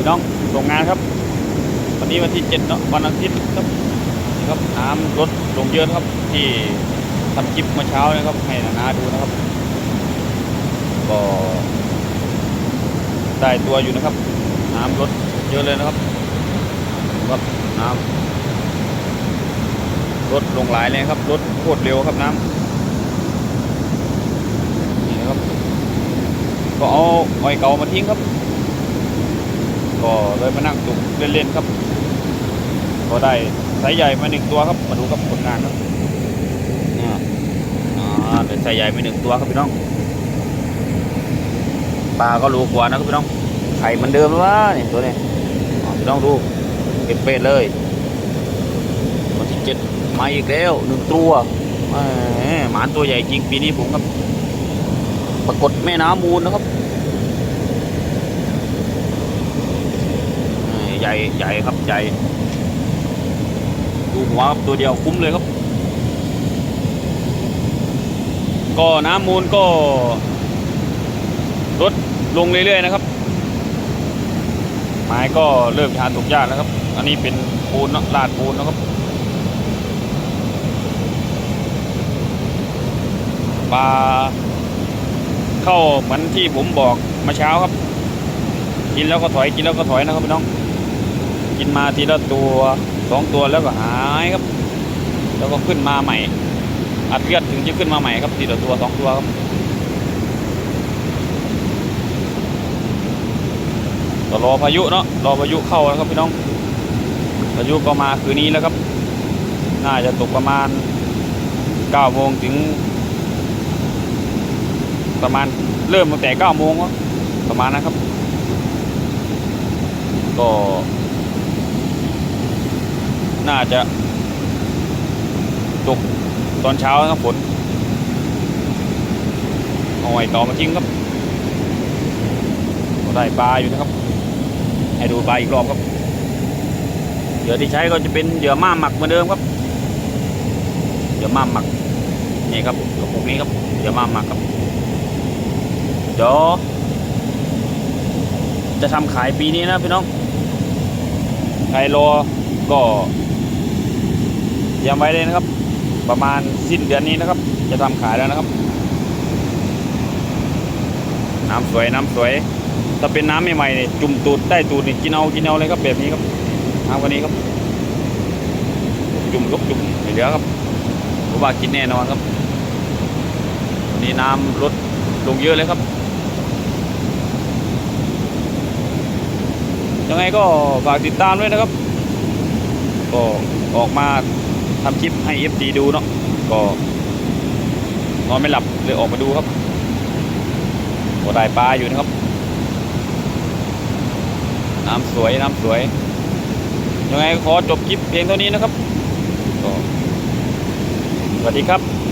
พี่น้องส่งงานครับ วันนี้วันที่เจ็ดเนาะวันอาทิตย์ครับนี่ครับน้ำลดลงเยอะนะครับ ที่ทำคลิปเมื่อเช้านะครับให้นานาดูนะครับ ก็ได้ตัวอยู่นะครับ น้ำลดเยอะเลยนะครับครับน้ำลดลงหลายเลยครับลดโคตรเร็วครับน้ำนี่นะครับ ก็เอาอ้อยเก่ามาทิ้งครับ ก็เลยมานั่งตุกเล่นๆครับ ก็ได้ไซส์ใหญ่มาหนึ่งตัวครับ มาดูครับผลงานครับเนี่ยอ่าได้ไซส์ใหญ่มาหนึ่งตัวครับพี่น้องปลาก็รู้กว่านะครับพี่น้องไข่เหมันเดิมหรือวะนี่ตัวนี้พี่น้องดูเก็บเป็ดเลยวันที่เจ็ดมาอีกแล้วหนึ่งตัวหมหมานตัวใหญ่จริงปีนี้ผมครับ ปรากฏแม่น้ำมูลนะครับ ใหญ่ใหญ่ครับใหญ่ดูหัวครับตัวเดียวคุ้มเลยครับ ก็น้ำมูลก็ลดลงเรื่อยๆนะครับ ไม้ก็เริ่มทานตกยากแล้วครับ อันนี้เป็นปูนนะลาดปูนนะครับปลาเข้าเหมือนที่ผมบอกมาเช้าครับ กินแล้วก็ถอยกินแล้วก็ถอยนะครับพี่น้อง กินมาทีละตัวสองตัวแล้วก็หายครับ แล้วก็ขึ้นมาใหม่ อัดเลือดถึงจะขึ้นมาใหม่ครับทีละตัวสองตัวครับก็รอพายุเนาะรอพายุเข้าแล้วครับพี่น้อง พายุก็มาคืนนี้แล้วครับ น่าจะตกประมาณ9โมงถึง ประมาณเริ่มตั้งแต่9โมงวะประมาณนะครับ ก็ น่าจะตกตอนเช้านะครับฝนเอาไว้ต่อมาทิ้งครับได้ปลาอยู่นะครับ ให้ดูปลาอีกรอบครับเหยื่อที่ใช้ก็จะเป็นเหยื่อม่าหมักเหมือนเดิมครับเหยื่อม่าหมักนี่ครับกระปุกนี้ครับเหยื่อม่าหมักครับเดี๋ยวจะทำขายปีนี้นะพี่น้องใครรอก็ ยังไว้เลยนะครับ ประมาณสิ้นเดือนนี้นะครับ จะทำขายแล้วนะครับ น้ำสวยน้ำสวย ถ้าเป็นน้ำใหม่ๆเนี่ยจุ่มตูดได้ตูดนี่กินเอากินเอาเลยครับแบบนี้ครับน้ำวันนี้ครับ จุ่มลุกจุ่มไม่เหลือครับผมว่ากินแน่นอนครับนนี้น้ำลดลงเยอะเลยครับ ยังไงก็ฝากติดตามด้วยนะครับ ก็ออกมา ทำคลิปให้ FD ดูเนาะก็นอนไม่หลับเลยออกมาดูครับก็ได้ปลาอยู่นะครับ น้ำสวยน้ำสวย ยังไงขอจบคลิปเพียงเท่านี้นะครับ สวัสดีครับ